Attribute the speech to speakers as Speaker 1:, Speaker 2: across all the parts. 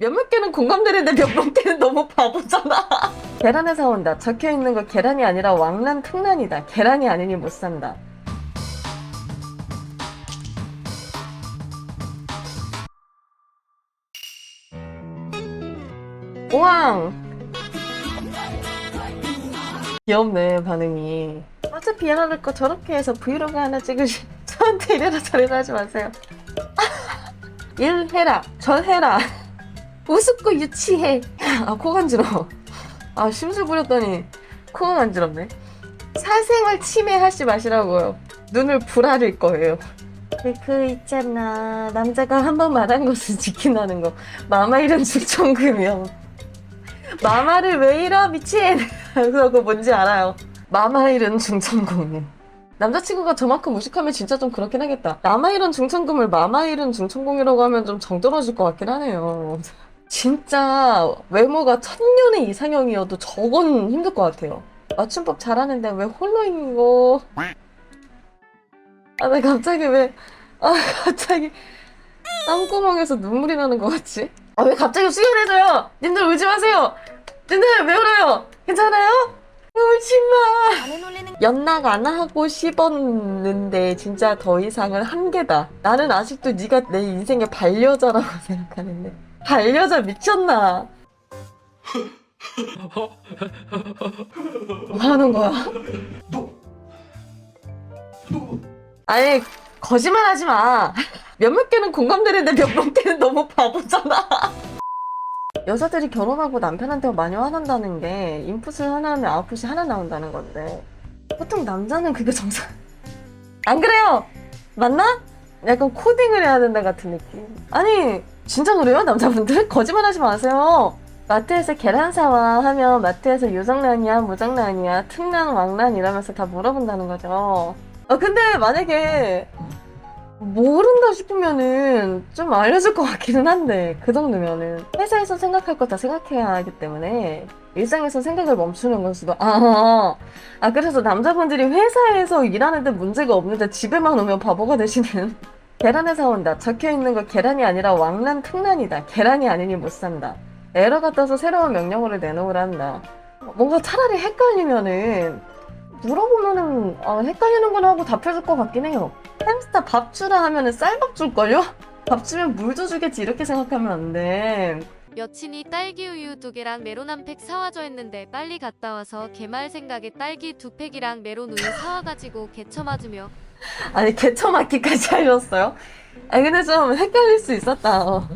Speaker 1: 몇몇 개는 공감되는데 몇몇 개는 너무 바보잖아. 계란에서 온다. 적혀 있는 거 계란이 아니라 왕란 특란이다. 계란이 아니니 못 산다. 우왕! 귀엽네, 반응이. 어차피 일어날 거 저렇게 해서 브이로그 하나 찍으시, 저한테 이래라 저래라 하지 마세요. 일 해라, 전 해라. 우습고 유치해. 아, 코 간지러워. 아, 심술 부렸더니 코가 간지럽네. 사생활 침해하지 마시라고요. 눈을 불아릴 거예요. 그, 그 있잖아. 남자가 한 번 말한 것을 지킨다는 거. 마마 이름 중천금이요. 마마를 왜 잃어 미친 그거 뭔지 알아요 마마일은 중천금이 남자친구가 저만큼 무식하면 진짜 좀 그렇긴 하겠다 마마일은 중천금을 마마일은 중천공이라고 하면 좀 정떨어질 것 같긴 하네요 진짜 외모가 천년의 이상형이어도 저건 힘들 것 같아요 맞춤법 잘하는데 왜 홀로 있는 거 아, 나 갑자기 왜, 아, 갑자기 땀구멍에서 눈물이 나는 것 같지? 아, 왜 갑자기 수연해져요? 님들 울지 마세요! 님들 왜 울어요? 괜찮아요? 울지 마! 연락 안 하고 싶었는데 진짜 더 이상은 한계다. 나는 아직도 네가 내 인생의 반려자라고 생각하는데 반려자 미쳤나? 뭐 하는 거야? 아니 거짓말 하지 마. 몇몇 개는 공감되는데 몇몇 개는 너무 바보잖아. 여자들이 결혼하고 남편한테 많이 화난다는 게 인풋을 하나 하면 아웃풋이 하나 나온다는 건데 보통 남자는 그게 정상 안 그래요? 맞나? 약간 코딩을 해야 된다 같은 느낌 아니 진짜 그래요 남자분들? 거짓말 하지 마세요. 마트에서 계란 사와 하면 마트에서 유정란이야 무정란이야 특란 왕란 이러면서 다 물어본다는 거죠. 아 근데 만약에 모른다 싶으면은 좀 알려줄 것 같기는 한데 그 정도면은. 회사에서 생각할 거 다 생각해야 하기 때문에 일상에서 생각을 멈추는 걸 수도 아, 아 그래서 남자분들이 회사에서 일하는데 문제가 없는데 집에만 오면 바보가 되시는 계란에서 온다. 적혀 있는 거 계란이 아니라 왕란 특란이다. 계란이 아니니 못 산다. 에러가 떠서 새로운 명령어를 내놓으란다. 뭔가 차라리 헷갈리면은 물어보면은 아, 헷갈리는구나 하고 답해줄 것 같긴 해요. 햄스터 밥 주라 하면은 쌀밥 줄걸요? 밥 주면 물도 주겠지. 이렇게 생각하면 안 돼.
Speaker 2: 여친이 딸기 우유 두 개랑 메론 한 팩 사와줘 했는데 빨리 갔다 와서 개말 생각에 딸기 두 팩이랑 메론 우유 사와가지고 개쳐 맞으며
Speaker 1: 아니 개처 맞기까지 하셨어요? 아니 근데 좀 헷갈릴 수 있었다. 어.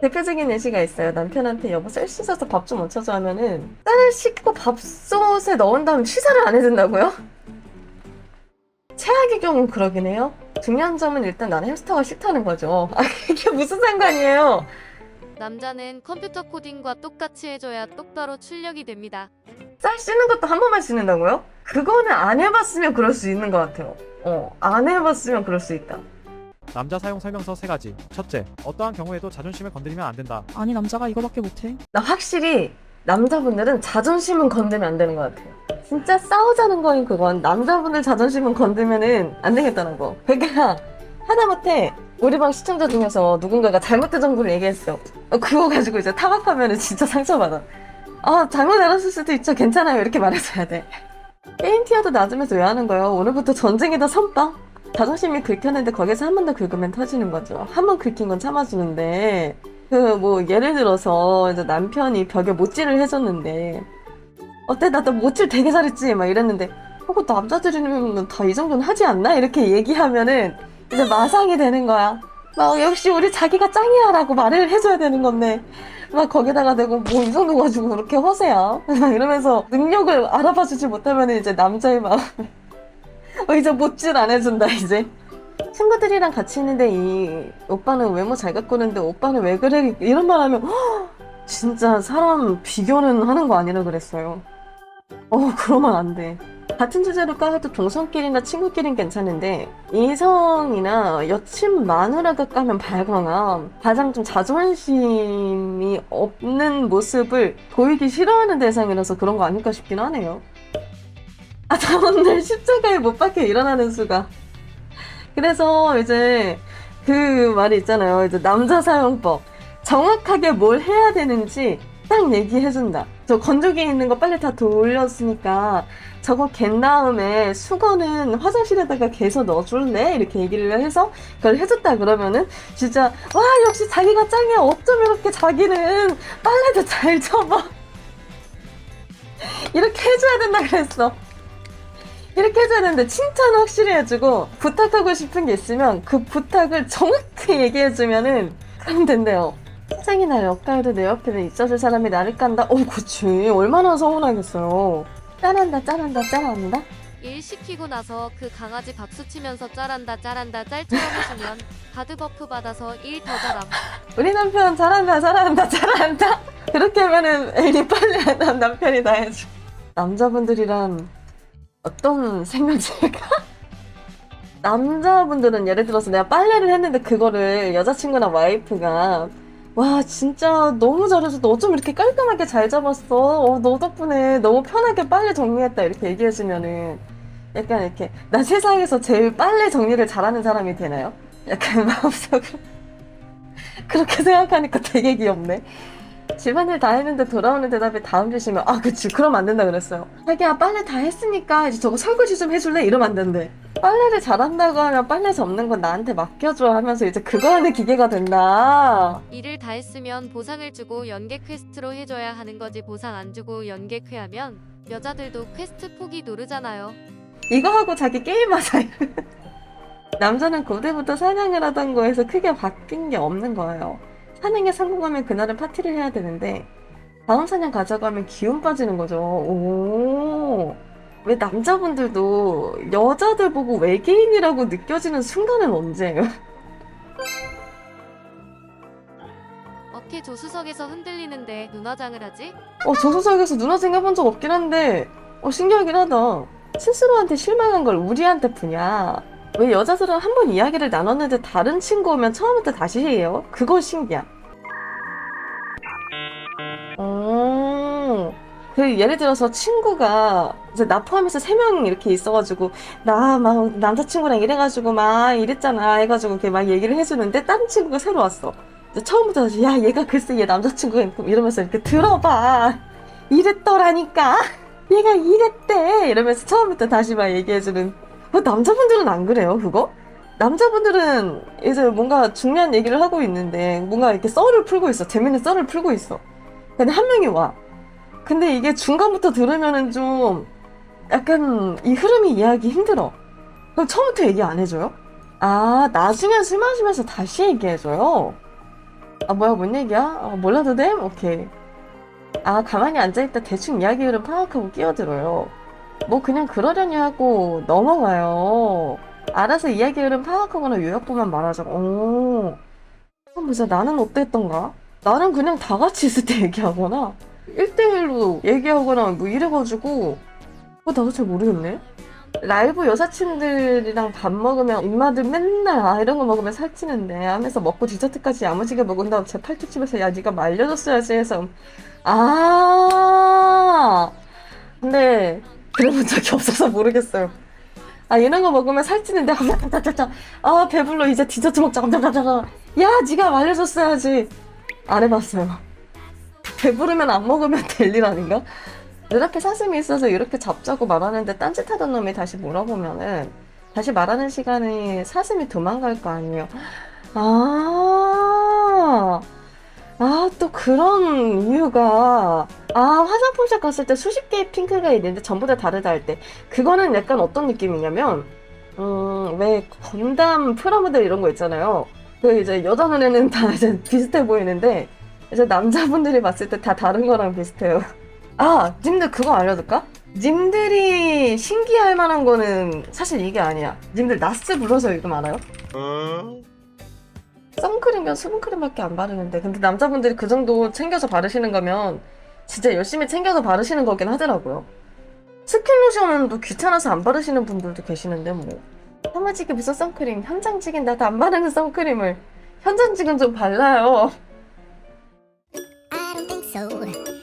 Speaker 1: 대표적인 예시가 있어요. 남편한테 여보 쌀 씻어서 밥 좀 얹혀줘 하면은 쌀을 씻고 밥솥에 넣은 다음 취사를 안 해준다고요? 최악의 경우는 그러긴 해요. 중요한 점은 일단 나는 햄스터가 싫다는 거죠. 아 이게 무슨 상관이에요?
Speaker 2: 남자는 컴퓨터 코딩과 똑같이 해줘야 똑바로 출력이 됩니다.
Speaker 1: 쌀 씻는 것도 한 번만 씻는다고요? 그거는 안 해봤으면 그럴 수 있는 것 같아요. 어, 안 해봤으면 그럴 수 있다.
Speaker 3: 남자 사용 설명서 세 가지. 첫째, 어떠한 경우에도 자존심을 건드리면 안 된다.
Speaker 4: 아니 남자가 이거밖에 못해.
Speaker 1: 나 확실히 남자분들은 자존심은 건들면 안 되는 것 같아요. 진짜 싸우자는 거인 그건 남자분들 자존심은 건들면은 안 되겠다는 거. 그러니까 하다못해 우리 방 시청자 중에서 누군가가 잘못된 정보를 얘기했어. 어, 그거 가지고 이제 타박하면은 진짜 상처받아. 아 잘못 알았을 수도 있죠. 괜찮아요. 이렇게 말해줘야 돼. 게임 티어도 낮으면서 왜 하는 거예요? 오늘부터 전쟁이다 선빵? 자존심이 긁혔는데 거기서 한 번 더 긁으면 터지는 거죠. 한 번 긁힌 건 참아주는데 그 뭐 예를 들어서 이제 남편이 벽에 못질을 해줬는데 어때 나도 못질 되게 잘했지 막 이랬는데 그거 남자들이면 다 이 정도는 하지 않나 이렇게 얘기하면은 이제 마상이 되는 거야. 막 역시 우리 자기가 짱이야라고 말을 해줘야 되는 건데 막 거기다가 대고 뭐 이 정도 가지고 그렇게 허세야? 막 이러면서 능력을 알아봐 주지 못하면 이제 남자의 마음 어, 이제 못질 안 해준다 이제. 친구들이랑 같이 있는데 이 오빠는 외모 잘 가꾸는데 오빠는 왜 그래? 이런 말 하면 "헉, 진짜 사람 비교는 하는 거 아니라 그랬어요. 어 그러면 안돼 같은 주제로 까도 동성끼리나 친구끼리는 괜찮은데 이성이나 여친 마누라가 까면 발광함 가장 좀 자존심이 없는 모습을 보이기 싫어하는 대상이라서 그런 거 아닐까 싶긴 하네요 아 다음날 십자가에 못 박혀 일어나는 수가 그래서 이제 그 말이 있잖아요. 이제 남자 사용법. 정확하게 뭘 해야 되는지 딱 얘기해준다. 저 건조기에 있는 거 빨리 다 돌렸으니까 저거 갠 다음에 수건은 화장실에다가 개서 넣어줄래? 이렇게 얘기를 해서 그걸 해줬다 그러면은 진짜 와 역시 자기가 짱이야. 어쩜 이렇게 자기는 빨래도 잘 접어. 이렇게 해줘야 된다 그랬어. 이렇게 해줘야 되는데 칭찬 확실히 해주고 부탁하고 싶은 게 있으면 그 부탁을 정확히 얘기해주면은 그럼 된대요 팀장이나 역할도 내 옆에는 있어줄 사람이 나를 깐다? 어 그치. 얼마나 서운하겠어요. 짠한다 짠한다 짠한다.
Speaker 2: 일 시키고 나서 그 강아지 박수 치면서 짤한다 짤한다 짤처럼 해주면 가드 버프 받아서 일 더 잘함.
Speaker 1: 우리 남편 잘한다 잘한다 잘한다. 그렇게 하면은 애니 빨리 하는 남편이 다 해줘. 남자분들이란 어떤 생각일까? 남자분들은 예를 들어서 내가 빨래를 했는데 그거를 여자친구나 와이프가 와 진짜 너무 잘해서 너 어쩜 이렇게 깔끔하게 잘 잡았어 어, 너 덕분에 너무 편하게 빨래 정리했다 이렇게 얘기해주면은 약간 이렇게 나 세상에서 제일 빨래 정리를 잘하는 사람이 되나요? 약간 마음속으로 그렇게 생각하니까 되게 귀엽네. 집안일 다 했는데 돌아오는 대답에 다음 주시면 아 그치 그럼 안 된다 그랬어요. 자기야 빨래 다 했으니까 이제 저거 설거지 좀 해줄래? 이러면 안 된대. 빨래를 잘한다고 하면 빨래 접는 건 나한테 맡겨줘 하면서 이제 그거 하는 기계가 된다.
Speaker 2: 일을 다 했으면 보상을 주고 연계 퀘스트로 해줘야 하는 거지 보상 안 주고 연계 퀘하면 여자들도 퀘스트 포기 누르잖아요.
Speaker 1: 이거 하고 자기 게임하자. 남자는 고대부터 사냥을 하던 거에서 크게 바뀐 게 없는 거예요. 사냥에 성공하면 그날은 파티를 해야 되는데 다음 사냥 하면 기운 빠지는 거죠. 오. 왜 남자분들도 여자들 보고 외계인이라고 느껴지는 순간은 언제예요?
Speaker 2: 어깨 조수석에서 흔들리는데 눈화장을 하지?
Speaker 1: 어, 조수석에서 누나 생각해본 적 없긴 한데, 어, 신기하긴 하다. 스스로한테 실망한 걸 우리한테 푸냐? 왜 여자들은 한 번 이야기를 나눴는데 다른 친구 오면 처음부터 다시 해요? 그거 신기야. 어, 그 예를 들어서 친구가 이제 나 포함해서 세 명 이렇게 있어가지고 나 막 남자친구랑 이래가지고 막 이랬잖아 해가지고 이렇게 막 얘기를 해주는데 다른 친구가 새로 왔어. 처음부터 야 얘가 글쎄 얘 남자친구가 이러면서 이렇게 들어봐. 이랬더라니까. 얘가 이랬대. 이러면서 처음부터 다시 막 얘기해주는. 뭐 남자분들은 안 그래요 그거? 남자분들은 이제 뭔가 중요한 얘기를 하고 있는데 뭔가 이렇게 썰을 풀고 있어. 재밌는 썰을 풀고 있어. 근데 한 명이 와 근데 이게 중간부터 들으면은 좀 약간 이 흐름이 이해하기 힘들어. 그럼 처음부터 얘기 안 해줘요? 아 나중에 술 마시면서 다시 얘기해줘요? 아 뭐야 뭔 얘기야? 아, 몰라도 돼? 오케이. 아 가만히 앉아있다 대충 이야기 흐름 파악하고 끼어들어요. 뭐 그냥 그러려니 하고 넘어가요. 알아서 이야기 흐름 파악하거나 요약보만 말하자 오 한번 보자 나는 어땠던가? 나는 그냥 다 같이 있을 때 얘기하거나 1대1로 얘기하거나 뭐 이래가지고 어 나도 잘 모르겠네. 라이브 여사친들이랑 밥 먹으면 입맛을 맨날 아 이런 거 먹으면 살찌는데 하면서 먹고 디저트까지 야무지게 먹은 다음 제 팔뚝집에서 야 네가 말려줬어야지 해서. 아. 근데 그래본 적이 없어서 모르겠어요. 아 이런 거 먹으면 살찌는데 아, 아 배불러 이제 디저트 먹자. 야 네가 말려줬어야지. 안 해봤어요 배부르면 안 먹으면 될 일 아닌가? 눈앞에 사슴이 있어서 이렇게 잡자고 말하는데 딴짓하던 놈이 다시 물어보면은 다시 말하는 시간에 사슴이 도망갈 거 아니에요. 아, 아, 또 그런 이유가, 아, 화장품샵 갔을 때 수십 개의 핑크가 있는데 전부 다 다르다 할 때, 그거는 약간 어떤 느낌이냐면, 음, 왜 건담 프라모델 이런 거 있잖아요. 그 이제 여자 눈에는 다 이제 비슷해 보이는데, 이제 남자분들이 봤을 때 다 다른 거랑 비슷해요. 아, 님들 그거 알려줄까? 님들이 신기할 만한 거는 사실 이게 아니야. 님들 나스 불러서 이거 알아요? 선크림이랑 수분크림밖에 안 바르는데 근데 남자분들이 그 정도 챙겨서 바르시는 거면 진짜 열심히 챙겨서 바르시는 거긴 하더라고요. 스킨 로션도 귀찮아서 안 바르시는 분들도 계시는데 뭐 사무직이 무슨 선크림 현장 직인 나도 안 바르는 선크림을 현장 직은 좀 발라요.
Speaker 4: so.